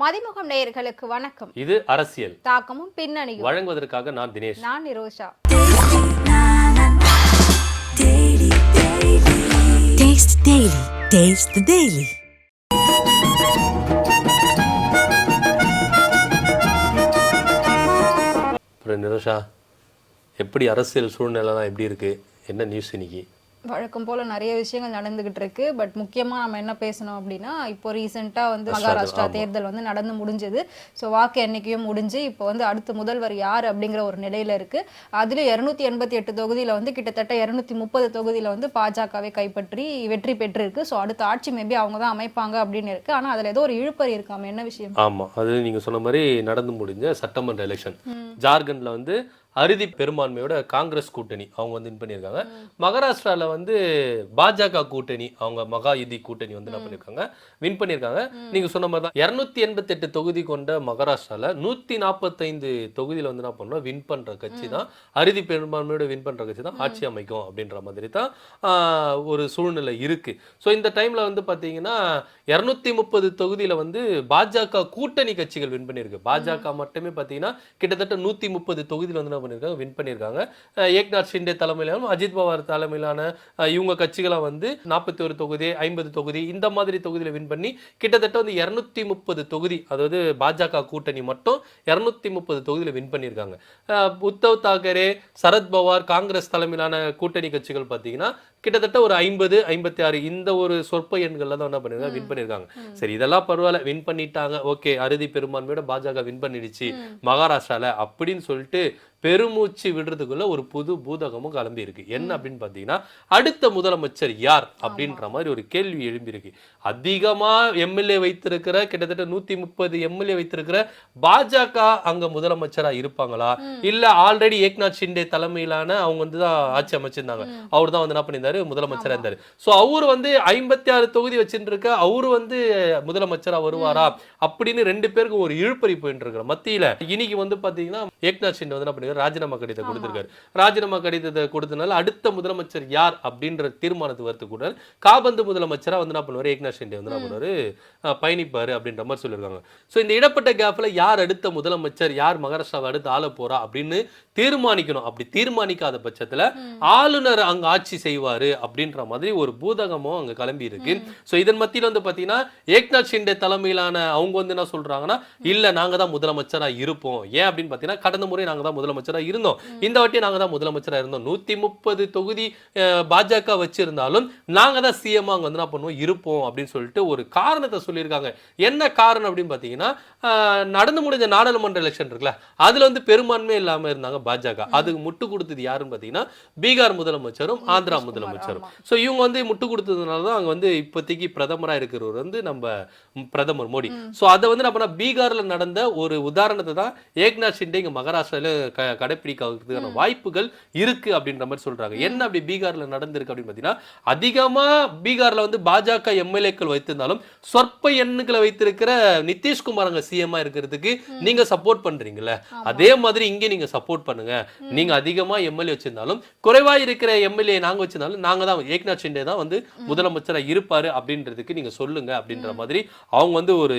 மதிமுகம் நேயர்களுக்கு வணக்கம். இது அரசியல். தாக்கமும் பின்னணியும். வழங்குவதற்காக நான் தினேஷ். நான் Nirosha Taste the Daily. Taste the Daily. அப்புறம் நிரோஷா எப்படி அரசியல் சூழ்நிலைலாம் எப்படி இருக்கு? என்ன நியூஸ் இன்னைக்கு? வழக்கம் போல நிறைய விஷயங்கள் நடந்துகிட்டு இருக்கு பட் முக்கியமா நம்ம என்ன பேசணும் அப்படின்னா இப்போ ரீசெண்டா வந்து மகாராஷ்டிரா தேர்தல் வந்து நடந்து முடிஞ்சது. ஸோ வாக்கு எண்ணிக்கையும் முடிஞ்சு இப்போ வந்து அடுத்த முதல்வர் யார் அப்படிங்கிற ஒரு நிலையில இருக்கு. அதுல இருநூத்தி எண்பத்தி எட்டு தொகுதியில வந்து கிட்டத்தட்ட இருநூத்தி முப்பது தொகுதியில வந்து பாஜகவை கைப்பற்றி வெற்றி பெற்றிருக்கு. ஸோ அடுத்த ஆட்சி மேபி அவங்க தான் அமைப்பாங்க அப்படின்னு இருக்கு. ஆனா அதுல ஏதோ ஒரு இழுப்பறி இருக்காம. என்ன விஷயம்? ஆமா. அது நீங்க சொன்ன மாதிரி நடந்து முடிஞ்ச சட்டமன்ற எலெக்ஷன் ஜார்க்கண்ட்ல வந்து அறுதி பெரும்பான்மையோட காங்கிரஸ் கூட்டணி அவங்க வந்து வின் பண்ணியிருக்காங்க. மகாராஷ்டிரால வந்து பாஜக கூட்டணி அவங்க மகா யுதி கூட்டணி வந்து என்ன பண்ணியிருக்காங்க? வின் பண்ணியிருக்காங்க. நீங்க சொன்ன மாதிரி தான் இரநூத்தி எண்பத்தெட்டு தொகுதி கொண்ட மகாராஷ்டிரால நூத்தி நாற்பத்தைந்து தொகுதியில வந்து என்ன பண்ணோம் வின் பண்ற கட்சி தான். அறுதி பெரும்பான்மையோட வின் பண்ற கட்சி தான் ஆட்சி அமைக்கும் அப்படின்ற மாதிரி தான் ஒரு சூழ்நிலை இருக்கு. ஸோ இந்த டைம்ல வந்து பாத்தீங்கன்னா இருநூத்தி முப்பது தொகுதியில வந்து பாஜக கூட்டணி கட்சிகள் வின் பண்ணியிருக்கு. பாஜக மட்டுமே பாத்தீங்கன்னா கிட்டத்தட்ட நூத்தி முப்பது தொகுதியில வந்து என்ன பண்ணியிருக்காங்க வின் பண்ணியிருக்காங்க. ஏக்நாத் ஷிண்டே தலைமையிலான அஜித் பவார் தலைமையிலான இவங்க கட்சிகளை வந்து நாற்பத்தி ஒரு தொகுதி ஐம்பது தொகுதி இந்த மாதிரி தொகுதியில வின் பண்ணி கிட்டத்தட்ட வந்து இருநூத்தி முப்பது தொகுதி அதாவது பாஜக கூட்டணி மட்டும் இருநூத்தி முப்பது தொகுதியில வின் பண்ணியிருக்காங்க. உத்தவ் தாக்கரே சரத் பவார் காங்கிரஸ் தலைமையிலான கூட்டணி கட்சிகள் பார்த்தீங்கன்னா கிட்டத்தட்ட ஒரு ஐம்பது ஐம்பத்தி ஆறு இந்த ஒரு சொற்ப எண்கள்ல தான் என்ன பண்ணிருக்காங்க வின் பண்ணிருக்காங்க சரி இதெல்லாம் பரவாயில்ல வின் பண்ணிட்டாங்க ஓகே அறுதி பெரும்பான்மையோட பாஜக வின் பண்ணிடுச்சு மகாராஷ்டிரால அப்படின்னு சொல்லிட்டு பெருமூச்சு விடுறதுக்குள்ள ஒரு புது பூதகமும் கிளம்பி இருக்கு. என்ன அப்படின்னு பாத்தீங்கன்னா அடுத்த முதலமைச்சர் யார் அப்படின்ற மாதிரி ஒரு கேள்வி எழும்பி இருக்கு அதிகமா எம்எல்ஏ வைத்திருக்கிற கிட்டத்தட்ட நூத்தி முப்பது எம்எல்ஏ வைத்திருக்கிற பாஜக அங்க முதலமைச்சரா இருப்பாங்களா? இல்ல ஆல்ரெடி ஏக்நாத் ஷிண்டே தலைமையிலான அவங்க வந்து தான் ஆட்சி அமைச்சிருந்தாங்க. அவர் தான் வந்து என்ன பண்ணியிருந்தாரு? முதலமைச்சரா இருந்தாரு. சோ அவரு வந்து ஐம்பத்தி ஆறு தொகுதி வச்சுட்டு இருக்க அவரு வந்து முதலமைச்சரா வருவாரா? அப்படின்னு ரெண்டு பேருக்கு ஒரு இழுப்பறி போயிட்டு இருக்கிற மத்தியில இன்னைக்கு வந்து பாத்தீங்கன்னா ஏக்நாத் ஷிண்டே வந்து என்ன ராஜினாமா கடிதத்தை கொடுத்திருக்காரு. ராஜினாமா கடிதத்தை கொடுத்தனால அடுத்த முதலமைச்சர் யார் அப்படின்ற தீர்மானத்துக்கு வரது கூட காபந்து முதலமைச்சரா வந்து என்ன பண்ணுவாரு? ஏக்நாத் ஷிண்டே வந்து என்ன பண்ணுவாரு? பயணிப்பாரு அப்படின்ற மாதிரி சொல்லியிருக்காங்க. சோ இந்த இடப்பட்ட கேப்ல யார் அடுத்த முதலமைச்சர் யார் மகாராஷ்டிராவை அடுத்து ஆள போறா அப்படின்னு தீர்மானிக்கணும். அப்படி தீர்மானிக்காத பட்சத்துல ஆளுநர் அங்க ஆட்சி செய்வாரு அப்படின்ற மாதிரி ஒரு பூதகமும் அங்க கிளம்பி இருக்கு. சோ இதன் மத்தியில வந்து பாத்தீங்கன்னா ஏக்நாத் ஷிண்டே தலைமையிலான அவங்க வந்து என்ன சொல்றாங்கன்னா இல்ல நாங்க தான் முதலமைச்சரா இருப்போம். ஏன் அப்படின்னு பாத்தீங்கன்னா கடந்த முறை நாங்க தான் முதலமைச்சரா இருந்தோம். இந்த வாட்டி நாங்க தான் முதலமைச்சரா இருந்தோம். நூத்தி முப்பது தொகுதி பாஜக வச்சிருந்தாலும் நாங்க தான் சிஎம் அங்க வந்து என்ன பண்ணுவோம்? இருப்போம் அப்படின்னு சொல்லிட்டு ஒரு காரணத்தை சொல்லியிருக்காங்க. என்ன காரணம் அப்படின்னு பாத்தீங்கன்னா அஹ், நடந்து முடிஞ்ச நாடாளுமன்ற எலெக்ஷன் இருக்குல்ல அதுல வந்து பெரும்பான்மை இல்லாம இருந்தாங்க பாஜக. அதுக்கு முட்டு கொடுத்தது யாருன்னு பாத்தீங்கன்னா பீகார் முதலமைச்சரும் ஆந்திரா முதலமைச்சரும். சோ இவங்க வந்து முட்டு கொடுத்ததுனால தான் அங்க வந்து இப்போதைக்கு பிரதமரா இருக்கிறவர் வந்து நம்ம பிரதமர் மோடி. சோ அதை வந்து நம்ம பீகார்ல நடந்த ஒரு உதாரணத்தை தான் ஏக்நாத் ஷிண்டே இங்க மகாராஷ்டிரால க கடைப்பிடிக்கிறதுக்கான வாய்ப்புகள் இருக்கு அப்படின்ற மாதிரி சொல்றாங்க. என்ன அப்படி பீகார்ல நடந்திருக்கு அப்படின்னு பாத்தீங்கன்னா அதிகமா பீகார்ல வந்து பாஜக எம்எல்ஏக்கள் வைத்திருந்தாலும் சொற்ப எண்ணுகளை வைத்திருக்கிற நிதிஷ்குமார் அங்க சிஎம்ஆ இருக்கிறதுக்கு நீங்க சப்போர்ட் பண்றீங்கல்ல. அதே மாதிரி இங்க நீங்க சப்போர்ட் பண்ணுங்க. நீங்க அதிகமா எம்எல்ஏ வச்சிருந்தாலும் குறைவா இருக்கிற எம்எல்ஏ நாங்க வச்சிருந்தாலும் நாங்க தான் ஏக்நாத் ஷிண்டே தான் வந்து முதலமைச்சரா இருப்பாரு அப்படின்றதுக்கு நீங்க சொல்லுங்க அப்படின்ற மாதிரி அவங்க வந்து ஒரு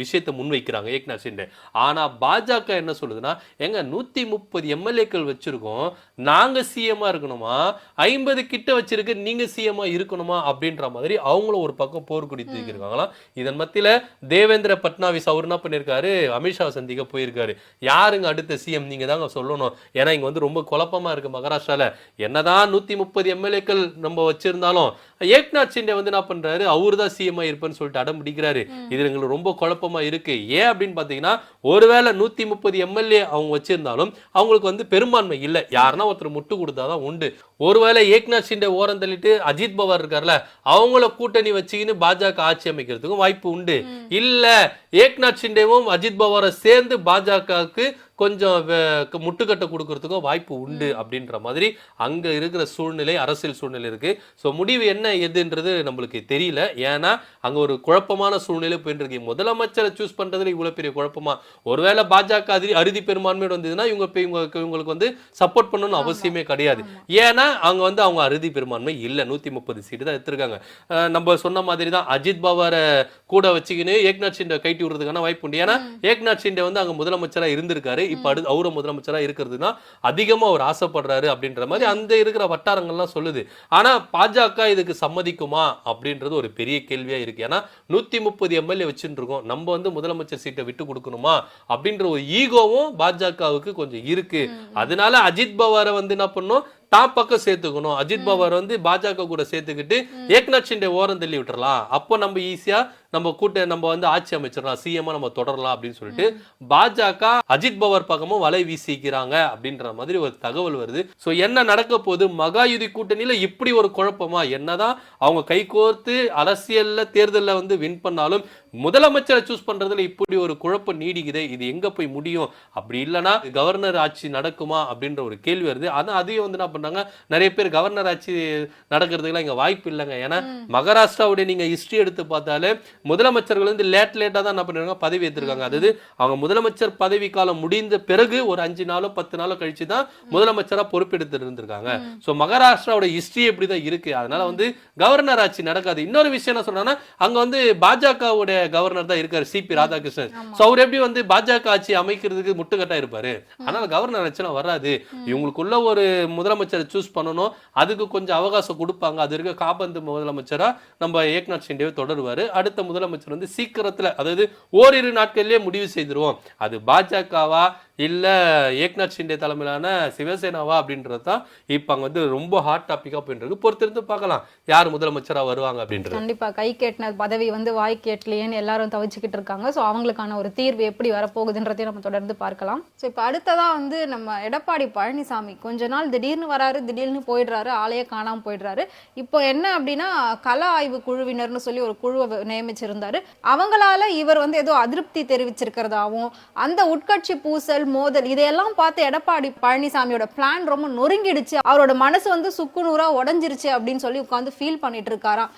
விஷயத்தை முன்வைக்கிறாங்க ஏக்நாத் ஷிண்டே. ஆனா பாஜக என்ன சொல்லுதுன்னா எங்க நூத்தி முப்பது எம்எல்ஏக்கள் வச்சிருக்கோம். நாங்க சிஎம்ஆ இருக்கணுமா? ஐம்பது கிட்ட வச்சிருக்கு நீங்க சிஎம்ஆ இருக்கணுமா? அப்படின்ற மாதிரி அவங்களும் ஒரு பக்கம் போர்க்குடி தூக்கியிருக்காங்களாம் இதன் மத்தியில தேவேந்திர பட்னாவிஸ் அவர் என்ன பண்ணியிருக்காரு? அமித்ஷாவை சந்திக்க போயிருக்காரு. யாருங்க அடுத்த சிஎம் நீங்க தாங்க சொல்லணும். ஏன்னா இங்க வந்து ரொம்ப குழப்பமா இருக்கு மகாராஷ்டிரால. என்னதான் நூத்தி முப்பது எம்எல்ஏக்கள் நம்ம வச்சிருந்தாலும் ஏக்நாத் ஷிண்டே வந்து என்ன பண்றாரு? அவரு தான் சிஎம் இருப்பேன்னு சொல்லிட்டு அடம் பிடிக்கிறாரு. இது எங்களுக்கு ரொம்ப குழப்பமா இருக்கு. ஏன் அப்படின்னு பாத்தீங்கன்னா ஒருவேளை நூத்தி முப்பது எம்எல்ஏ அவங்க வச்சிருந்தாலும் அவங்களுக்கு வந்து பெரும்பான்மை இல்ல. யாருன்னா ஒருத்தர் முட்டு கொடுத்தாதான் உண்டு. ஒருவேளை ஏக்நாத் ஷிண்டே ஓரம் தள்ளிட்டு அஜித் பவார் இருக்கார்ல அவங்கள கூட்டணி வச்சுக்கின்னு பாஜக ஆட்சி அமைக்கிறதுக்கும் வாய்ப்பு உண்டு. இல்ல ஏக்நாத் ஷிண்டேவும் அஜித் பவாரை சேர்ந்து பாஜகவுக்கு கொஞ்சம் முட்டுக்கட்டை கொடுக்கறதுக்கும் வாய்ப்பு உண்டு அப்படின்ற மாதிரி அங்க இருக்கிற சூழ்நிலை அரசியல் சூழ்நிலை இருக்கு. ஸோ முடிவு என்ன எதுன்றது நம்மளுக்கு தெரியல. ஏன்னா அங்க ஒரு குழப்பமான சூழ்நிலை போயிட்டு இருக்கு. முதலமைச்சரை சூஸ் பண்றதுல இவ்வளவு பெரிய குழப்பமா? ஒருவேளை பாஜக அதி அறுதி பெரும்பான்மையோட வந்ததுன்னா இவங்க இவங்களுக்கு வந்து சப்போர்ட் பண்ணணும்னு அவசியமே கிடையாது. ஏன்னா அங்க வந்து அவங்க அறுதி பெரும்பான்மை இல்ல. நூத்தி முப்பது சீட்டு தான் எடுத்திருக்காங்க. நம்ம சொன்ன மாதிரி தான் அஜித் பவாரை கூட வச்சுக்கின்னு ஏக்நாத் ஷிண்டே கைட்டி விடுறதுக்கான வாய்ப்பு உண்டு. ஏன்னா ஏக்நாத் ஷிண்டே வந்து அங்க முதலமைச்சரா இருந்திருக்காரு. இப்ப அடுத்து அவரும் முதலமைச்சரா இருக்கிறதுனா அதிகமா அவர் ஆசைப்படுறாரு அப்படின்ற மாதிரி அந்த இருக்கிற வட்டாரங்கள்லாம் சொல்லுது. ஆனா பாஜக இதுக்கு சம்மதிக்குமா அப்படின்றது ஒரு பெரிய கேள்வியா இருக்கு. ஏன்னா நூத்தி முப்பது எம்எல்ஏ வச்சுட்டு இருக்கோம். நம்ம வந்து முதலமைச்சர் சீட்டை விட்டு கொடுக்கணுமா அப்படின்ற ஒரு ஈகோவும் பாஜகவுக்கு கொஞ்சம் இருக்கு. அதனால அஜித் பவாரை வந்து என்ன பண்ணணும் தான் பக்கம் சேர்த்துக்கணும். அஜித் பவார் வந்து பாஜக கூட சேர்த்துக்கிட்டு ஏக்நாத் ஷிண்டே ஓரம் தள்ளி விட்டுறலாம். அப்போ நம்ம ஈஸியா நம்ம கூட்ட நம்ம வந்து ஆட்சி அமைச்சிடலாம். சிஎம் நம்ம தொடரலாம் அப்படின்னு சொல்லிட்டு பாஜக அஜித் பவார் பக்கமும் வலை வீசிக்கிறாங்க அப்படின்ற மாதிரி ஒரு தகவல் வருது. சோ என்ன நடக்க போகுது? மகாயுதி கூட்டணியில இப்படி ஒரு குழப்பமா? என்னதான் அவங்க கைகோர்த்து அரசியல்ல தேர்தல்ல வந்து வின் பண்ணாலும் முதலமைச்சரை சூஸ் பண்றதுல இப்படி ஒரு குழப்பம் நீடிக்குதே இது எங்க போய் முடியும்? அப்படி இல்லைன்னா கவர்னர் ஆட்சி நடக்குமா? அப்படின்ற ஒரு கேள்வி வருது. ஆனா அதையும் வந்து என்ன பண்றாங்க நிறைய பேர் கவர்னர் ஆட்சி நடக்கிறதுக்குலாம் இங்க வாய்ப்பு இல்லைங்க. ஏன்னா மகாராஷ்டிராவுடைய நீங்க ஹிஸ்டரி எடுத்து பார்த்தாலே முதலமைச்சர்கள் வந்து லேட் லேட்டா தான் என்ன பண்ணிருக்காங்க பதவி ஏற்றிருக்காங்க அதாவது அவங்க முதலமைச்சர் பதவி காலம் முடிந்த பிறகு ஒரு அஞ்சு நாளோ பத்து நாளோ கழிச்சு தான் முதலமைச்சரா பொறுப்பெடுத்து இருந்திருக்காங்க. சோ மகாராஷ்டிராவோட ஹிஸ்டரி இப்படிதான் இருக்கு. அதனால வந்து கவர்னர் ஆட்சி நடக்காது. இன்னொரு விஷயம் என்ன சொல்றாங்கன்னா அங்க வந்து பாஜகவுடைய கவர்னர் தான் இருக்காரு சிபி ராதாகிருஷ்ணன். சோ அவர் எப்படி வந்து பாஜக ஆட்சி அமைக்கிறதுக்கு முட்டுக்கட்டா இருப்பாரு அதனால கவர்னர் ஆட்சிலாம் வராது. இவங்களுக்குள்ள ஒரு முதலமைச்சரை சூஸ் பண்ணணும். அதுக்கு கொஞ்சம் அவகாசம் கொடுப்பாங்க. அது இருக்க காபந்து முதலமைச்சரா நம்ம ஏக்நாத் ஷிண்டேவை தொடருவாரு. அடுத்த முதலமைச்சர் வந்து சீக்கிரத்துல அதாவது ஓரிரு நாட்கள்லயே முடிவு செய்திருவோம். அது பாஜகவா இல்லை ஏக்நாத் ஷிண்டே தலைமையிலான சிவசேனாவா அப்படின்றது தான் இப்போ அங்க வந்து ரொம்ப ஹாட் டாப்பிக்காக போயிட்டு இருக்கு பொறுத்திருந்து பார்க்கலாம். யார் முதலமைச்சராக வருவாங்க அப்படின்றது. கண்டிப்பா. கை கேட்டின பதவி வந்து வாய் கேட்டலையேன்னு எல்லாரும் தவிச்சுக்கிட்டு இருக்காங்க. ஸோ அவங்களுக்கான ஒரு தீர்வு எப்படி வரப்போகுதுன்றதையும் நம்ம தொடர்ந்து பார்க்கலாம். ஸோ இப்போ அடுத்ததாக வந்து நம்ம எடப்பாடி பழனிசாமி. கொஞ்ச நாள் திடீர்னு வராரு திடீர்னு போயிடுறாரு ஆளையே காணாமல் போயிடுறாரு. இப்போ என்ன அப்படின்னா கல ஆய்வு குழுவினர்னு சொல்லி ஒரு குழுவை நியமிச்சிருந்தாரு. அவங்களால இவர் வந்து ஏதோ அதிருப்தி தெரிவிச்சிருக்கிறதாவும் அந்த உட்கட்சி பூசல் மோதல். இதையெல்லாம் பார்த்து எடப்பாடி பழனிசாமியோட பிளான் ரொம்ப நொறுங்கிடுச்சு. அவரோட மனசு வந்து சுக்குநூறா உடஞ்சிருச்சு அப்படின்னு சொல்லி உட்காந்து ஃபீல் பண்ணிட்டு இருக்காராம்.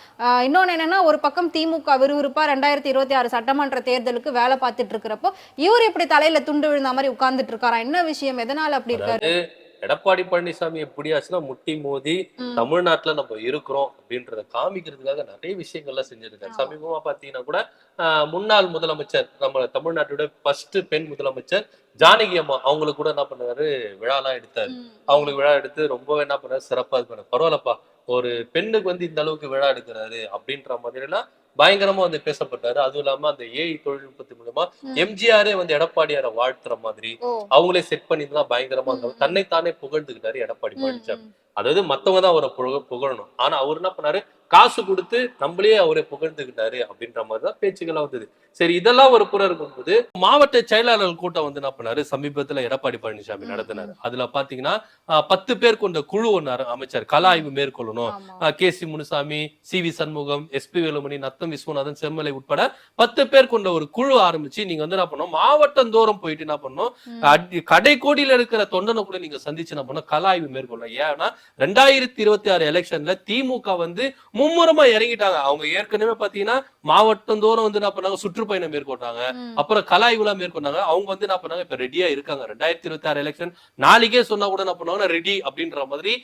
இன்னொன்னு என்னன்னா ஒரு பக்கம் திமுக விறுவிறுப்பா ரெண்டாயிரத்தி இருபத்தி ஆறு சட்டமன்ற தேர்தலுக்கு வேலை பார்த்துட்டு இருக்கிறப்போ இவர் இப்படி தலையில துண்டு விழுந்த மாதிரி உட்கார்ந்துட்டு இருக்காராம். என்ன விஷயம்? எதனால அப்படி இருக்காரு? எடப்பாடி பழனிசாமி எப்படியாச்சுன்னா முட்டி மோதி தமிழ்நாட்டுல நம்ம இருக்கிறோம் அப்படின்றத காமிக்கிறதுக்காக நிறைய விஷயங்கள்லாம் செஞ்சிருக்காரு. சமீபமா பாத்தீங்கன்னா கூட ஆஹ், முன்னாள் முதலமைச்சர் நம்ம தமிழ்நாட்டோட ஃபர்ஸ்ட் பெண் முதலமைச்சர் ஜானகி அம்மா அவங்களுக்கு கூட என்ன பண்ணாரு விழாலாம் எடுத்தாரு. அவங்களுக்கு விழா எடுத்து ரொம்ப என்ன பண்ணாரு? சிறப்பா இது பண்ணாரு. பரவாயில்லப்பா ஒரு பெண்ணுக்கு வந்து இந்த அளவுக்கு விழா எடுக்கிறாரு அப்படின்ற மாதிரி எல்லாம் பயங்கரமா வந்து பேசப்பட்டாரு. அதுவும் இல்லாம அந்த ஏஐ தொழில்நுட்பத்தின் மூலமா எம்ஜிஆரே வந்து எடப்பாடியார வாழ்த்துற மாதிரி அவங்களே செட் பண்ணி தான் பயங்கரமா தன்னைத்தானே புகழ்ந்துக்கிட்டாரு எடப்பாடி பழனிசாமி. அதாவது மத்தவங்க தான் அவரை புகழ புகழணும். ஆனா அவர் என்ன பண்ணாரு? காசு கொடுத்து நம்மளே அவரை புகழ்ந்துக்கிட்டாரு அப்படின்ற மாதிரி தான் பேச்சுக்கெல்லாம் வந்தது. சரி இதெல்லாம் ஒரு புறம் இருக்கும்போது மாவட்ட செயலாளர்கள் கூட்டம் வந்து என்ன பண்ணாரு? சமீபத்துல எடப்பாடி பழனிசாமி நடத்தினாரு. அதுல பாத்தீங்கன்னா பத்து பேர் கொண்ட குழு ஒன்று அமைச்சார். கல ஆய்வு மேற்கொள்ளணும். K C Munusamy C V Shanmugam S P Velumani Natham Viswanathan Semmalai உட்பட பத்து பேர் கொண்ட ஒரு குழு ஆரம்பிச்சு நீங்க வந்து என்ன பண்ணணும்? மாவட்டம் தோறும் போயிட்டு என்ன பண்ணணும்? அடி- கடைக்கோடியில இருக்கிற தொண்டனை கூட நீங்க சந்திச்சு என்ன பண்ணணும்? கல ஆய்வு மேற்கொள்ளணும். ஏன்னா ரெண்டாயிரத்தி இருபத்தி ஆறு எலெக்ஷன்ல திமுக வந்து மும்முரமா இறங்கிட்டாங்க. அவங்க ஏற்கனவே பாத்தீங்கன்னா மாவட்டம் தோறும் வந்து என்ன பண்ணாங்க? சுற்றுப்பயணம் மேற்கொண்டாங்க. அப்புறம் கலாய்வுலாம் மேற்கொண்டாங்க. அவங்க வந்து என்ன பண்ணாங்க? இப்ப ரெடியா இருக்காங்க. ரெண்டாயிரத்தி இருபத்தி ஆறு எலெக்ஷன் நாளைக்கே சொன்னா கூட என்ன பண்ணுவாங்கன்னா ரெடி அப்படின்ற மாதிரி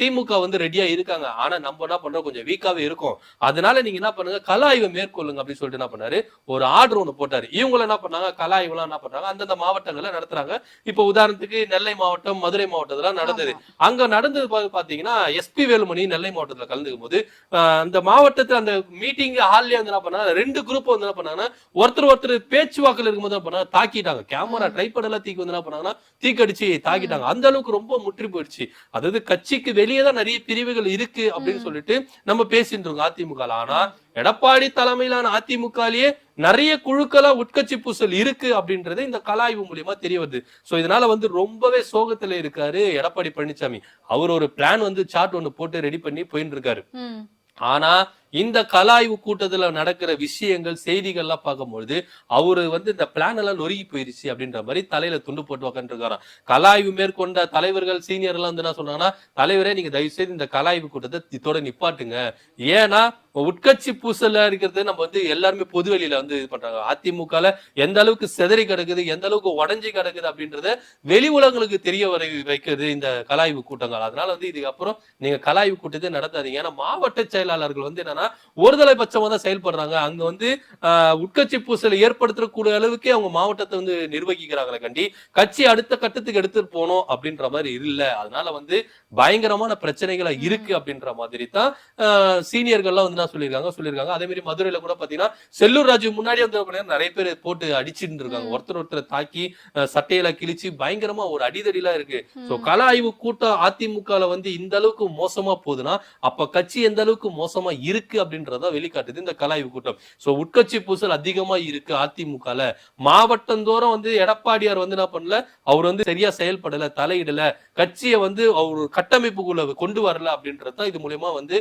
திமுக வந்து ரெடியா இருக்காங்க. ஆனா நம்ம என்ன பண்றோம்? கொஞ்சம் வீக்காவே இருக்கும். அதனால நீங்க என்ன பண்ணுங்க? கலாய்வை மேற்கொள்ளுங்க அப்படின்னு சொல்லிட்டு என்ன பண்ணாரு? ஒரு ஆர்டர் ஒண்ணு போட்டாரு. இவங்க என்ன பண்ணாங்க? கலாய்வுலாம் என்ன பண்றாங்க அந்தந்த மாவட்டங்கள்ல நடத்துறாங்க. இப்ப உதாரணத்துக்கு நெல்லை மாவட்டம் மதுரை மாவட்டத்துல நடந்தது. அங்க நடந்தது பாத்தீங்கன்னா எஸ்பி வேலுமணி நெல்லை மாவட்டத்துல கலந்துக்கும் போது அந்த மாவட்டத்துல அந்த மீட்டிங் ஹால்ல வந்து என்ன பண்ணாங்க? ரெண்டு குரூப் வந்து என்ன பண்ணாங்கன்னா ஒருத்தர் ஒருத்தர் பேச்சுவாக்குல இருக்கும்போது என்ன பண்ணாங்க? தாக்கிட்டாங்க. கேமரா ட்ரைபட் எல்லாம் தீக்கு வந்து என்ன பண்ணாங்கன்னா தீக்கடிச்சு தாக்கிட்டாங்க. அந்த அளவுக்கு ரொம்ப முற்றி போயிடுச்சு. அதாவது கட்சிக்கு வெளியே தான் நிறைய பிரிவுகள் இருக்கு அப்படின்னு சொல்லிட்டு நம்ம பேசிட்டு இருக்கோம் அதிமுக. ஆனா எடப்பாடி தலைமையிலான அதிமுகலயே நிறைய குழுக்களா உட்கட்சி பூசல் இருக்கு அப்படின்றது இந்த கலாய்வு மூலியமா தெரிய வருது. சோ இதனால வந்து ரொம்பவே சோகத்துல இருக்காரு எடப்பாடி பழனிசாமி. அவர் ஒரு பிளான் வந்து சார்ட் ஒண்ணு போட்டு ரெடி பண்ணி போயிட்டு இருக்காரு. ஆனா இந்த கலாய்வு கூட்டத்துல நடக்கிற விஷயங்கள் செய்திகள்லாம் பார்க்கும்பொழுது அவரு வந்து இந்த பிளான் எல்லாம் நொறுங்கி போயிருச்சு அப்படின்ற மாதிரி தலையில துண்டு போட்டு உக்காந்துருக்காராம். கலாய்வு மேற்கொண்ட தலைவர்கள் சீனியர் எல்லாம் வந்து என்ன சொல்றாங்கன்னா தலைவரே நீங்க தயவு செய்து இந்த கலாய்வு கூட்டத்தை இதோட நிப்பாட்டுங்க. ஏன்னா உட்கட்சி பூசல இருக்கிறது நம்ம வந்து எல்லாருமே பொது வெளியில வந்து இது பண்றாங்க. அதிமுகல எந்த அளவுக்கு செதறி கிடக்குது எந்த அளவுக்கு உடஞ்சி கிடக்குது அப்படின்றத வெளி உலகங்களுக்கு தெரிய வரை வைக்கிறது இந்த கலாய்வு கூட்டங்கள். அதனால வந்து இதுக்கப்புறம் நீங்க கலாய்வு கூட்டத்தை நடத்தாதீங்க. ஏன்னா மாவட்ட செயலாளர்கள் வந்து என்னன்னா ஒருதலை பட்சமா தான் செயல்படுறாங்க. அங்க வந்து உட்கட்சி பூசலை ஏற்படுத்தக்கூடிய அளவுக்கு அவங்க மாவட்டத்தை வந்து நிர்வகிக்கிறாங்களே கண்டி. கட்சி அடுத்த கட்டத்துக்கு எடுத்துட்டு போகணும் அப்படின்ற மாதிரி இல்ல. அதனால வந்து பயங்கரமான பிரச்சனைகளா இருக்கு அப்படின்ற மாதிரி தான் சீனியர்கள்லாம் வந்து நான் சொல்லியிருக்காங்க. சொல்லியிருக்காங்க. அதே மாதிரி மதுரையில கூட பாத்தீங்கன்னா செல்லூர் ராஜு முன்னாடி வந்து நிறைய பேர் போட்டு அடிச்சுட்டு இருக்காங்க. ஒருத்தர் ஒருத்தர் தாக்கி சட்டையில கிழிச்சு பயங்கரமா ஒரு அடிதடிலாம் இருக்கு. சோ கள ஆய்வு கூட்டம் அதிமுகல வந்து இந்த அளவுக்கு மோசமா போகுதுன்னா அப்ப கட்சி எந்த அளவுக்கு மோசமா இருக்கு அப்படின்றத வெளிக்காட்டுது இந்த கலாய்வு கூட்டம். சோ உட்கட்சி பூசல் அதிகமா இருக்கு அதிமுகல. மாவட்டந்தோறும் வந்து எடப்பாடியார் வந்து என்ன பண்ணல? அவர் வந்து சரியா செயல்படல தலையிடல. கட்சியை வந்து அவர் கட்டமைப்புக்குள்ள கொண்டு வரல அப்படின்றது இது மூலியமா வந்து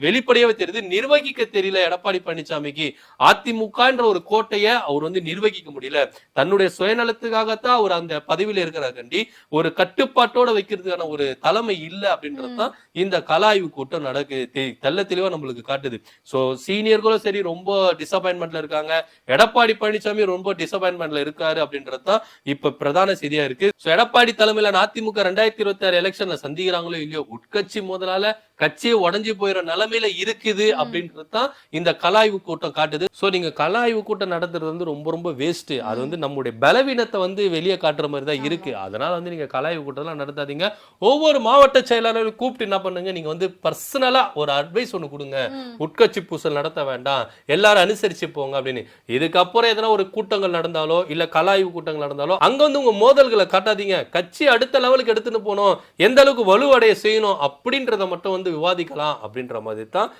வெளிப்படையாவே தெரியுது. நிர்வகிக்க தெரியல எடப்பாடி பழனிசாமிக்கு. அதிமுகன்ற ஒரு கோட்டையை அவர் வந்து நிர்வகிக்க முடியல. தன்னுடைய சுயநலத்துக்காகத்தான் அவர் அந்த பதவியில இருக்கிறார் கண்டி ஒரு கட்டுப்பாட்டோட வைக்கிறதுக்கான ஒரு தலைமை இல்ல அப்படின்றது தான் இந்த கலாய்வு கூட்டம் நடக்கு தெ- தெள்ள தெளிவா நம்மளுக்கு காட்டுது. ஸோ சீனியர்களும் சரி ரொம்ப டிசப்பாயின்மெண்ட்ல இருக்காங்க. எடப்பாடி பழனிசாமி ரொம்ப டிசப்பாயின்மெண்ட்ல இருக்காரு அப்படின்றது தான் இப்ப பிரதான செய்தியா இருக்கு. ஸோ எடப்பாடி தலைமையில அதிமுக ரெண்டாயிரத்தி இருபத்தி ஆறு எலெக்ஷன்ல சந்திக்கிறாங்களோ இல்லையோ உட்கட்சி முதலால கட்சியே உடஞ்சி போயிற நிலைமையில இருக்குது அப்படின்றது தான் இந்த கலாய்வு கூட்டம் காட்டுது. சோ நீங்க கலாய்வு கூட்டம் நடத்துறது வந்து ரொம்ப ரொம்ப வேஸ்ட் அது வந்து நம்முடைய பலவீனத்தை வந்து வெளியே காட்டுற மாதிரி தான் இருக்கு. அதனால வந்து நீங்க கலாய்வு கூட்டம்லாம் நடத்தாதீங்க. ஒவ்வொரு மாவட்ட செயலாளரும் கூப்பிட்டு என்ன பண்ணுங்க? நீங்க வந்து பர்சனலா ஒரு அட்வைஸ் ஒண்ணு கொடுங்க. உட்கட்சி பூசல் நடத்த வேண்டாம். எல்லாரும் அனுசரிச்சு போங்க அப்படின்னு. இதுக்கப்புறம் எதனா ஒரு கூட்டங்கள் நடந்தாலோ இல்ல கலாய்வு கூட்டங்கள் நடந்தாலோ அங்க வந்து உங்க மோதல்களை காட்டாதீங்க. கட்சி அடுத்த லெவலுக்கு எடுத்துட்டு போகணும். எந்த அளவுக்கு வலுவடைய செய்யணும் அப்படின்றத மட்டும் வந்து விவாதிக்கலாம் அப்படின்ற மாதிரி தான்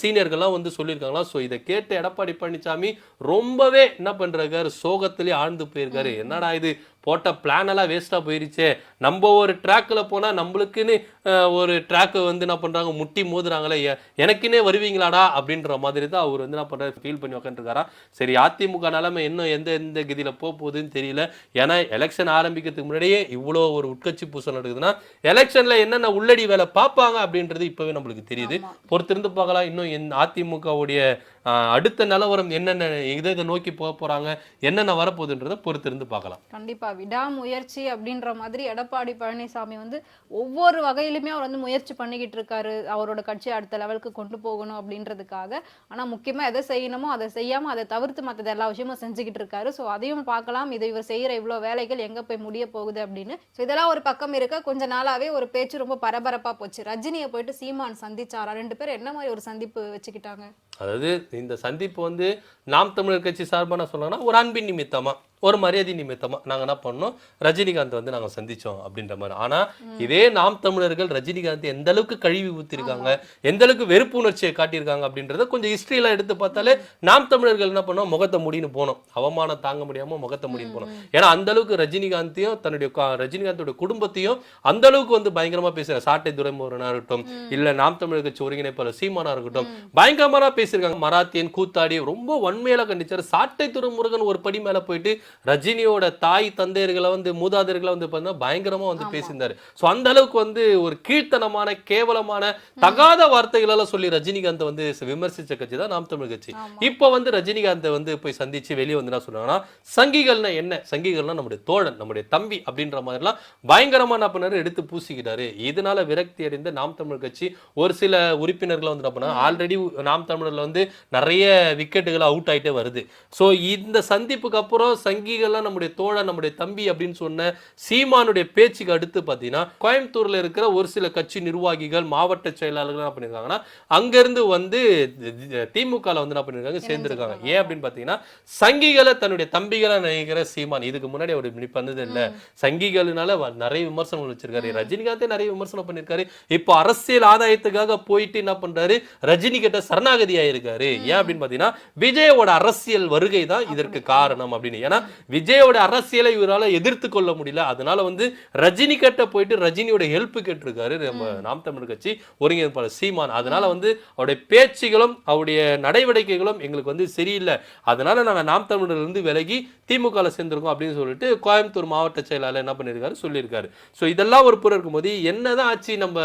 சீனியர்கள்லாம் வந்து சொல்லியிருக்காங்களாம் ஸோ இதை கேட்டு எடப்பாடி பழனிசாமி ரொம்பவே என்ன பண்றாரு? சோகத்திலே ஆழ்ந்து போயிருக்காரு. என்னடா இது? போட்ட பிளான் எல்லாம் வேஸ்டா போயிருச்சே. நம்ம ஒரு ட்ராக்ல போனா நம்மளுக்குன்னு ஒரு ட்ராக் வந்து என்ன பண்றாங்க? முட்டி மோதுறாங்களே எனக்குன்னே வருவீங்களாடா? அப்படின்ற மாதிரி தான் அவர் வந்து என்ன பண்றாரு? ஃபீல் பண்ணி உட்காந்துருக்காரா சரி அதிமுக நிலைமை இன்னும் எந்த எந்த கதியில போக போகுதுன்னு தெரியல. ஏன்னா எலெக்ஷன் ஆரம்பிக்கிறதுக்கு முன்னாடியே இவ்வளோ ஒரு உட்கட்சி பூசல் நடக்குதுன்னா எலெக்ஷன்ல என்னென்ன உள்ளடி வேலை பார்ப்பாங்க அப்படின்றது இப்பவே நம்மளுக்கு தெரியுது. பொறுத்திருந்து பார்க்கலாம். இன்னும் என் அதிமுகவுடைய அடுத்த நிலவரம் என்னென்ன இதை இதை நோக்கி போக போகிறாங்க என்னென்ன வரப்போகுதுன்றதை பொறுத்திருந்து பார்க்கலாம். கண்டிப்பாக விடாமுயற்சி அப்படின்ற மாதிரி எடப்பாடி பழனிசாமி வந்து ஒவ்வொரு வகையிலுமே அவர் வந்து முயற்சி பண்ணிக்கிட்டு இருக்காரு. அவரோட கட்சி அடுத்த லெவலுக்கு கொண்டு போகணும் அப்படின்றதுக்காக. ஆனால் முக்கியமாக எதை செய்யணுமோ அதை செய்யாமல் அதை தவிர்த்து மற்றது எல்லா விஷயமும் செஞ்சுக்கிட்டு இருக்காரு. ஸோ அதையும் பார்க்கலாம். இது இவர் செய்கிற இவ்வளோ வேலைகள் எங்கே போய் முடிய போகுது அப்படின்னு. ஸோ இதெல்லாம் ஒரு பக்கம் இருக்க கொஞ்ச நாளாகவே ஒரு பேச்சு ரொம்ப பரபரப்பாக போச்சு. ரஜினியை போயிட்டு சீமான் சந்திச்சாரா? ரெண்டு பேரும் என்ன மாதிரி ஒரு சந்திப்பு வச்சுக்கிட்டாங்க? அதாவது இந்த சந்திப்பு வந்து நாம் தமிழர் கட்சி சார்பாக நான் சொல்லணும்னா ஒரு அன்பின் நிமித்தமாக ஒரு மரியாதை நிமித்தமா நாங்க என்ன பண்ணோம்? ரஜினிகாந்த் வந்து நாங்க சந்திச்சோம் அப்படின்ற மாதிரி. ஆனா இதே நாம் தமிழர்கள் ரஜினிகாந்த் எந்த அளவுக்கு கழுவி ஊத்திருக்காங்க எந்த அளவுக்கு வெறுப்பு உணர்ச்சியை காட்டியிருக்காங்க அப்படின்றத கொஞ்சம் ஹிஸ்டரியெல்லாம் எடுத்து பார்த்தாலே நாம் தமிழர்கள் என்ன பண்ணோம்? முகத்தை முடின்னு போனோம். அவமானம் தாங்க முடியாம முகத்தை முடின்னு போனோம். ஏன்னா அந்த அளவுக்கு ரஜினிகாந்தையும் தன்னுடைய ரஜினிகாந்தோட குடும்பத்தையும் அந்த அளவுக்கு வந்து பயங்கரமா பேசுற சாட்டை துரைமுருகனா இருக்கட்டும் இல்ல நாம் தமிழர் கட்சி ஒருங்கிணைப்பாளர் சீமானா இருக்கட்டும் பயங்கரமா பேசியிருக்காங்க. மராத்தியன் கூத்தாடி ரொம்ப வன்மையில கண்டிச்சாரு. சாட்டை துரைமுருகன் ஒரு படி மேல போயிட்டு ரஜினியோட தாய் தந்தையர்களை வந்து மூதாதையர்களை வந்து பார்த்தீங்கன்னா பயங்கரமா வந்து பேசியிருந்தாரு. சோ அந்த அளவுக்கு வந்து ஒரு கீழ்த்தனமான கேவலமான தகாத வார்த்தைகளெல்லாம் சொல்லி ரஜினிகாந்த் வந்து விமர்சிச்ச கட்சி தான் நாம் தமிழ் கட்சி. இப்போ வந்து ரஜினிகாந்தை வந்து போய் சந்திச்சு வெளியே வந்து என்ன சொல்றாங்கன்னா சங்கிகள்னா என்ன? சங்கிகள்னா நம்முடைய தோழன் நம்முடைய தம்பி அப்படின்ற மாதிரிலாம் பயங்கரமா என்ன பண்ணாரு? எடுத்து பூசிக்கிட்டாரு. இதனால விரக்தி அடைந்த நாம் தமிழ் கட்சி ஒரு சில உறுப்பினர்கள் வந்து என்ன பண்ணாங்க? ஆல்ரெடி நாம் தமிழர்ல வந்து நிறைய விக்கெட்டுகள் அவுட் ஆயிட்டே வருது. சோ இந்த சந்திப்புக்கு அப்புறம் சங்கிகள்லாம் நம்முடைய தோழன் நம்முடைய தம்பி அப்படின்னு சொன்ன சீமானுடைய பேச்சுக்கு அடுத்து பாத்தீங்கன்னா கோயம்புத்தூர்ல இருக்கிற ஒரு சில கட்சி நிர்வாகிகள் மாவட்ட செயலாளர்கள் என்ன பண்ணிருக்காங்கன்னா அங்கிருந்து வந்து திமுக வந்து என்ன பண்ணிருக்காங்க சேர்ந்திருக்காங்க. ஏன் அப்படின்னு பாத்தீங்கன்னா சங்கிகளை தன்னுடைய தம்பிகளா நினைக்கிற சீமான் இதுக்கு முன்னாடி அவர் இப்படி பண்ணது இல்ல. சங்கிகள்னால நிறைய விமர்சனங்கள் வச்சிருக்காரு. ரஜினிகாந்தே நிறைய விமர்சனம் பண்ணிருக்காரு. இப்போ அரசியல் ஆதாயத்துக்காக போயிட்டு என்ன பண்றாரு ரஜினி கிட்ட சரணாகதி ஆயிருக்காரு. ஏன் அப்படின்னு பாத்தீங்கன்னா விஜயோட அரசியல் வருகை தான் இதற்கு காரணம் அப்படின்னு. ஏன்னா விஜயோட அரசியலை இவரால எதிர்த்து கொள்ள முடியல. அதனால வந்து ரஜினி கிட்ட போயிட்டு ரஜினியோட ஹெல்ப் கேட்டிருக்காரு. நம்ம நாம் தமிழர் கட்சி ஒருங்கிணைப்பாளர் சீமான். அதனால வந்து அவருடைய பேச்சுகளும் அவருடைய நடவடிக்கைகளும் எங்களுக்கு வந்து சரியில்லை. அதனால நாங்க நாம் தமிழர்ல இருந்து விலகி திமுகவில் சேர்ந்திருக்கோம் அப்படின்னு சொல்லிட்டு கோயம்புத்தூர் மாவட்ட செயலாளர் என்ன பண்ணியிருக்காரு? சொல்லியிருக்காரு. ஸோ இதெல்லாம் ஒரு புறம் இருக்கும்போது என்னதான் ஆச்சு நம்ம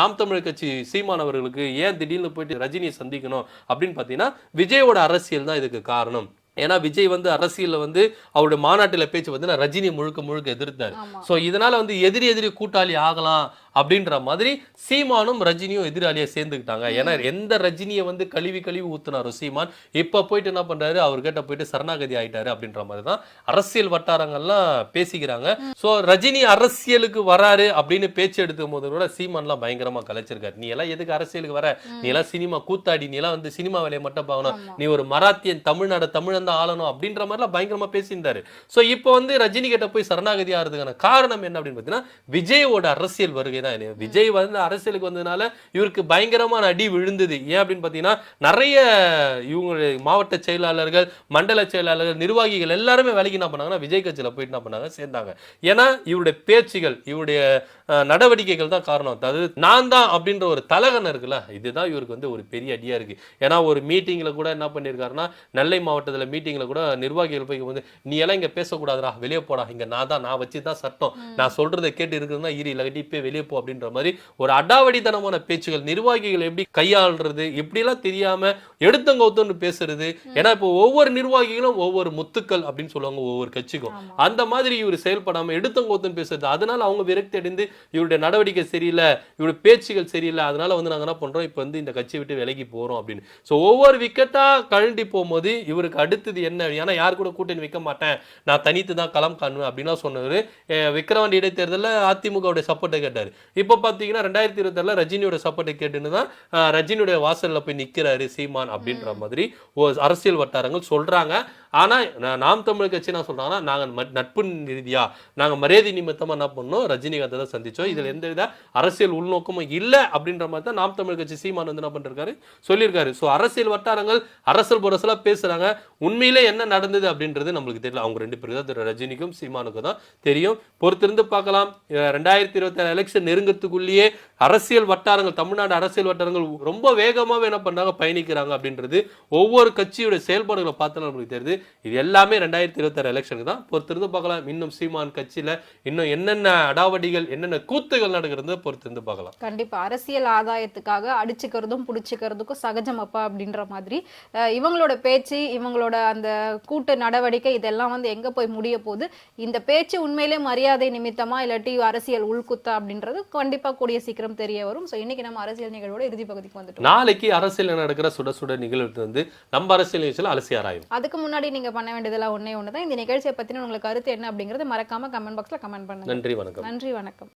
நாம் தமிழர் கட்சி சீமான் அவர்களுக்கு? ஏன் திடீர்னு போயிட்டு ரஜினியை சந்திக்கணும் அப்படின்னு பார்த்தீங்கன்னா விஜயோட அரசியல் தான் இதுக்கு காரணம். ஏன்னா விஜய் வந்து அரசியல்ல வந்து அவருடைய மாநாட்டில் பேச்சு வந்து ரஜினி முழுக்க முழுக்க எதிர்த்தாரு. ஸோ இதனால வந்து எதிரி எதிரி கூட்டாளி ஆகலாம் அப்படின்ற மாதிரி சீமானும் ரஜினியும் எதிராளியா சேர்ந்துக்கிட்டாங்க. ஏன்னா எந்த ரஜினியை வந்து கழுவி கழுவி ஊத்துனாரோ சீமான் இப்ப போயிட்டு என்ன பண்றாரு? அவர்கிட்ட போயிட்டு சரணாகதி ஆயிட்டாரு அப்படின்ற மாதிரி தான் அரசியல் வட்டாரங்கள்லாம் பேசிக்கிறாங்க. ஸோ ரஜினி அரசியலுக்கு வராரு அப்படின்னு பேச்சு எடுக்கும் போது கூட சீமான்லாம் பயங்கரமா கலைச்சிருக்காரு. நீ எல்லாம் எதுக்கு அரசியலுக்கு வர? நீ எல்லாம் சினிமா கூத்தாடி நீ எல்லாம் வந்து சினிமா வேலையை மட்டும் பார்க்கணும். நீ ஒரு மராத்தியன் தமிழ்நாடு தமிழன் தான் ஆளணும் அப்படின்ற மாதிரிலாம் பயங்கரமா பேசியிருந்தாரு. ஸோ இப்போ வந்து ரஜினி கிட்ட போய் சரணாகதி ஆகிறதுக்கான காரணம் என்ன அப்படின்னு பார்த்தீங்கன்னா விஜயோட அரசியல் வருகை தான் இது. விஜய் வந்து அரசியலுக்கு வந்ததுனால இவருக்கு பயங்கரமான அடி விழுந்தது. ஏன் அப்படின்னு பார்த்தீங்கன்னா நிறைய இவங்க மாவட்ட செயலாளர்கள் மண்டல செயலாளர்கள் நிர்வாகிகள் எல்லாருமே வேலைக்கு என்ன பண்ணாங்கன்னா விஜய் கட்சியில் போயிட்டு என்ன பண்ணாங்க? சேர்ந்தாங்க. ஏன்னா இவருடைய பேச்சுகள் இவருடைய நடவடிக்கைகள் தான் காரணம். அதாவது நான் தான் அப்படின்ற ஒரு தலகன் இருக்குல்ல இதுதான் இவருக்கு வந்து ஒரு பெரிய அடியா இருக்கு. ஏன்னா ஒரு மீட்டிங்ல கூட என்ன பண்ணியிருக்காருன்னா நெல்லை மாவட்டத்தில் மீட்டிங்ல கூட நிர்வாகிகள் போய் வந்து நீ எல்லாம் இங்க பேசக்கூடாதுடா வெளியே போடா இங்க நான் தான் நான் வச்சு தான் சட்டம். நான் சொல்றதை கேட்டு இருக்குதுன்னா இரு இல்லாட்டி இப்போ வெளியே போ அப்படின்ற மாதிரி ஒரு அடாவடித்தனமான பேச்சுகள் நிர்வாகிகள் எப்படி கையாளுறது இப்படிலாம் தெரியாம எடுத்தங்கௌத்தன்னு பேசுறது. ஏன்னா இப்போ ஒவ்வொரு நிர்வாகிகளும் ஒவ்வொரு முத்துக்கள் அப்படின்னு சொல்லுவாங்க ஒவ்வொரு கட்சிக்கும். அந்த மாதிரி இவர் செயல்படாம எடுத்தங்கோத்தன் பேசுறது அதனால அவங்க விரக்தி அடைந்து இவருடைய நடவடிக்கை சரியில்லை இவருடைய பேச்சுகள் சரியில்லை அதனால வந்து நாங்க என்ன பண்றோம்? இப்போ வந்து இந்த கட்சியை விட்டு விலகி போறோம் அப்படின்னு. ஸோ ஒவ்வொரு விக்கெட்டா கழண்டி போகும்போது இவருக்கு அடுத்தது என்ன? ஏன்னா யார் கூட கூட்டணி வைக்க மாட்டேன். நான் தனித்து தான் களம் காணுவேன் அப்படின்னா சொன்னவர் விக்கிரவாண்டி இடைத்தேர்தலில் அதிமுகவுடைய சப்போர்ட்டை கேட்டார். இப்போ பார்த்தீங்கன்னா ரெண்டாயிரத்தி இருபத்தாறில் ரஜினியோட சப்போர்ட்டை கேட்டுன்னு தான் அஹ், ரஜினியோட வாசல்ல போய் நிக்கிறாரு சீமான் அப்படின்ற மாதிரி அரசியல் வட்டாரங்கள் சொல்றாங்க. ஆனால் நாம் தமிழ் கட்சி என்ன சொல்கிறாங்கன்னா நாங்கள் நட்பு ரீதியாக நாங்கள் மரியாதை நிமித்தமாக என்ன பண்ணோம் ரஜினிகாந்தை தான் சந்தித்தோம் இதில் எந்த வித அரசியல் உள்நோக்கமும் இல்லை அப்படின்ற மாதிரி தான் நாம் தமிழ் கட்சி சீமான் வந்து என்ன பண்ணிருக்காரு சொல்லியிருக்காரு. ஸோ அரசியல் வட்டாரங்கள் அரசியல் புரசலாக பேசுகிறாங்க உண்மையிலே என்ன நடந்தது அப்படின்றது நம்மளுக்கு தெரியல. அவங்க ரெண்டு பேருக்கு தான் திரு ரஜினிக்கும் சீமானுக்கும் தான் தெரியும். பொறுத்திருந்து பார்க்கலாம். ரெண்டாயிரத்தி இருபத்தி ஆறு எலெக்ஷன் நெருங்கத்துக்குள்ளேயே அரசியல் வட்டாரங்கள் தமிழ்நாடு அரசியல் வட்டாரங்கள் ரொம்ப வேகமாக என்ன பண்ணுறாங்க பயணிக்கிறாங்க அப்படின்றது ஒவ்வொரு கட்சியோட செயல்பாடுகளை பார்த்தா நம்மளுக்கு தெரியுது. இது எல்லாமே ரெண்டாயிரத்தி இருபத்தி ஆறு எலெக்ஷனுக்கு தான் பொறுத்திருந்து பார்க்கலாம். இன்னும் சீமான் கட்சியில இன்னும் என்னென்ன அடாவடிகள் என்னென்ன கூத்துகள் நடக்கிறது பொறுத்திருந்து பார்க்கலாம். கண்டிப்பா. அரசியல் ஆதாயத்துக்காக அடிச்சுக்கிறதும் புடிச்சுக்கிறதுக்கும் சகஜம் அப்பா அப்படின்ற மாதிரி. இவங்களோட பேச்சு இவங்களோட அந்த கூட்டு நடவடிக்கை இதெல்லாம் வந்து எங்க போய் முடிய போகுது? இந்த பேச்சு உண்மையிலே மரியாதை நிமித்தமா இல்லாட்டி அரசியல் உள்குத்தா அப்படின்றது கண்டிப்பா கூடிய சீக்கிரம் தெரிய வரும். சோ இன்னைக்கு நம்ம அரசியல் நிகழ்வோட இறுதி பகுதிக்கு வந்துட்டோம். நாளைக்கு அரசியல் நடக்கிற சுட சுட நிகழ்வு வந்து நம்ம அரசியல் நிகழ்ச்சியில் அலசி ஆராயும். அதுக்கு முன்னாடி நீங்க பண்ண வேண்டியதெல்லாம் ஒண்ணே ஒன்று தான் இந்த நிகழ்ச்சியை பத்தின உங்களுக்கு கருத்து என்ன அப்படிங்கறது மறக்காம கமெண்ட் பாக்ஸ்ல கமெண்ட் பண்ணுங்க. நன்றி வணக்கம். நன்றி வணக்கம்.